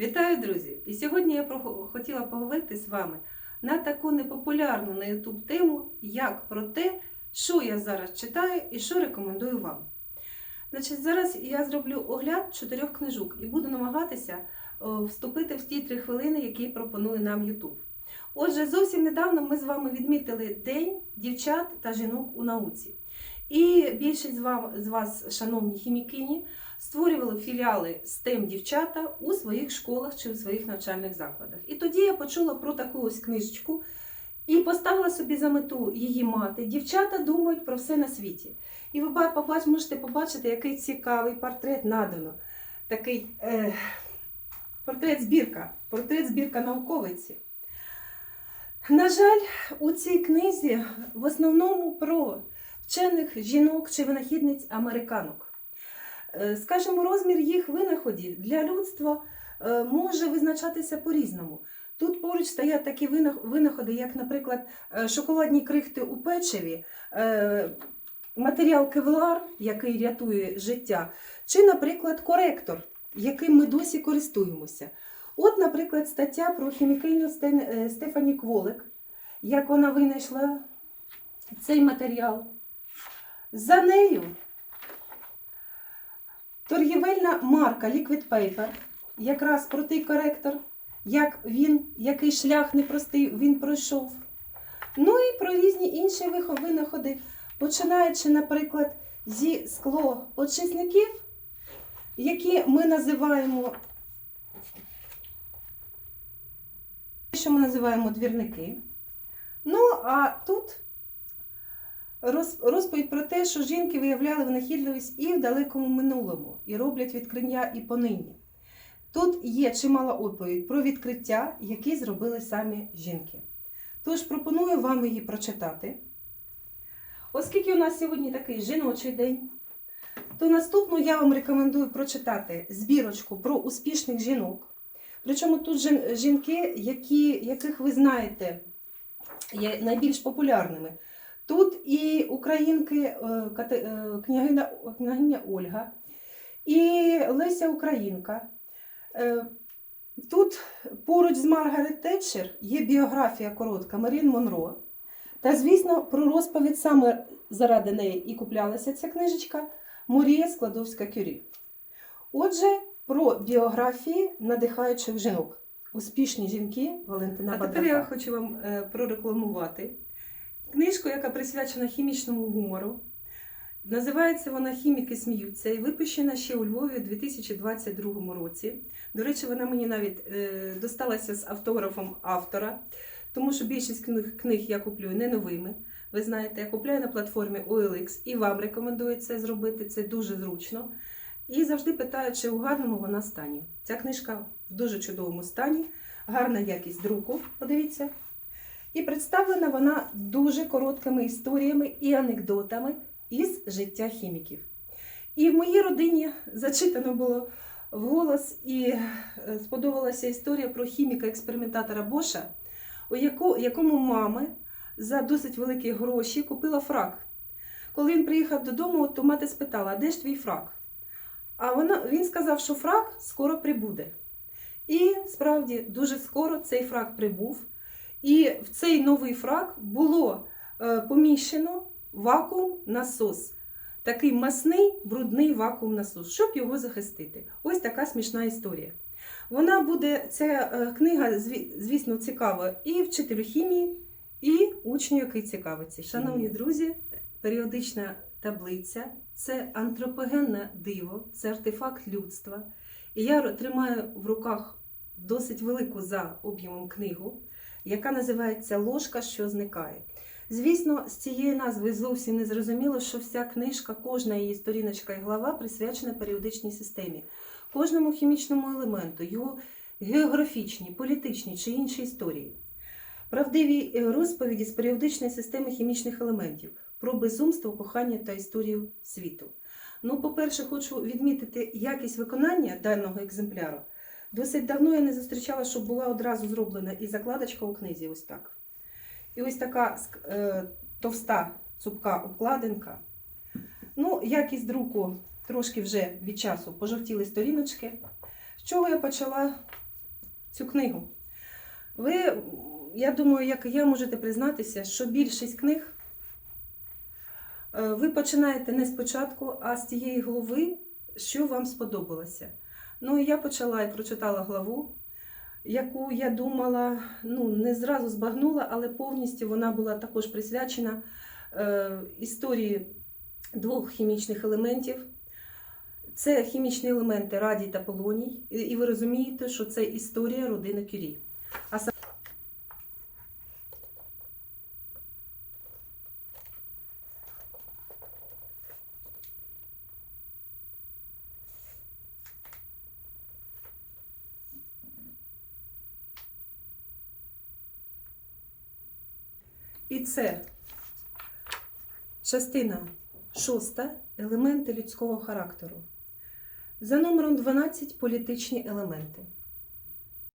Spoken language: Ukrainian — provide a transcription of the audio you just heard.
Вітаю, друзі! І сьогодні я хотіла поговорити з вами на таку непопулярну на YouTube тему, як про те, що я зараз читаю і що рекомендую вам. Значить, зараз я зроблю огляд чотирьох книжок і буду намагатися вступити в ті три хвилини, які пропонує нам YouTube. Отже, зовсім недавно ми з вами відмітили День дівчат та жінок у науці. І більшість з вас, шановні хімікині, створювали філіали STEM дівчата у своїх школах чи у своїх навчальних закладах. І тоді я почула про таку ось книжечку і поставила собі за мету її мати. Дівчата думають про все на світі. І ви можете побачити, який цікавий портрет надано. Такий е, портрет збірка, портрет збірка науковиці. На жаль, у цій книзі в основному про вчених жінок чи винахідниць американок. Е, Скажімо, розмір їх винаходів для людства е, може визначатися по-різному. Тут поруч стоять такі винаходи, як, наприклад, е, шоколадні крихти у печиві, матеріал кевлар, який рятує життя, чи, наприклад, коректор, яким ми досі користуємося. От, наприклад, стаття про е, Стефані Кволик, як вона винайшла цей матеріал. За нею торгівельна марка Liquid Paper, якраз про той коректор, як він, який шлях непростий він пройшов. Ну і про різні інші винаходи, починаючи, наприклад, зі склоочисників, які ми називаємо, що ми називаємо двірники. Ну, а тут розповідь про те, що жінки виявляли винахідливість і в далекому минулому, і роблять відкриття і понині. Тут є чимала оповідь про відкриття, які зробили самі жінки. Тож пропоную вам її прочитати. Оскільки у нас сьогодні такий жіночий день, то наступну я вам рекомендую прочитати збірочку про успішних жінок. Причому тут жінки, які, яких ви знаєте, є найбільш популярними. Тут і українки е, е, княгиня, княгиня Ольга, і Леся Українка. Е, Тут поруч з Маргарет Тетчер є біографія коротка Марін Монро. Та, звісно, про розповідь саме заради неї і куплялася ця книжечка Мурія Складовська Кюрі. Отже, про біографії надихаючих жінок. Успішні жінки Валентина А тепер я хочу вам прорекламувати книжку, яка присвячена хімічному гумору. Називається вона Хіміки сміються і випущена ще у Львові у 2022 році. До речі, вона мені навіть е, досталася з автографом автора, тому що більшість книг, книг я куплю не новими. Ви знаєте, я купляю на платформі OLX і вам рекомендую це зробити, це дуже зручно. І завжди питаю, чи у гарному вона стані. Ця книжка в дуже чудовому стані, гарна якість друку, подивіться. І представлена вона дуже короткими історіями і анекдотами із життя хіміків. І в моїй родині зачитано було вголос і е, сподобалася історія про хіміка-експериментатора Боша, у якому мами за досить великі гроші купила фрак. Коли він приїхав додому, то мати спитала, де ж твій фрак? А вона, він сказав, що фрак скоро прибуде. І справді дуже скоро цей фрак прибув. І в цей новий фрак було е, поміщено вакуум-насос. Такий масний, брудний вакуум-насос, щоб його захистити. Ось така смішна історія. Вона буде, ця е, книга, звісно, цікава і вчителю хімії, і учню, який цікавиться. Шановні друзі, періодична таблиця це антропогенне диво, це артефакт людства. І я тримаю в руках досить велику за об'ємом книгу яка називається Ложка, що зникає. Звісно, з цієї назви зовсім не зрозуміло, що вся книжка, кожна її сторіночка і глава присвячена періодичній системі, кожному хімічному елементу, його географічній, політичній чи іншій історії. Правдиві е, розповіді з періодичної системи хімічних елементів про безумство, кохання та історію світу. Ну, по-перше, хочу відмітити якість виконання даного екземпляру. Досить давно я не зустрічала, щоб була одразу зроблена і закладочка у книзі, ось так. І ось така е, товста цупка обкладинка. Ну, якість друку трошки вже від часу пожовтіли сторіночки. З чого я почала цю книгу. Ви, я думаю, як і я можете признатися, що більшість книг е, ви починаєте не спочатку, а з тієї глави, що вам сподобалося. Ну, і я почала і прочитала главу, яку я думала, ну, не зразу збагнула, але повністю вона була також присвячена е, історії двох хімічних елементів. Це хімічні елементи радій та полоній, і- ви розумієте, що це історія родини Кюрі. А сам- І це частина шоста елементи людського характеру. За номером 12 політичні елементи.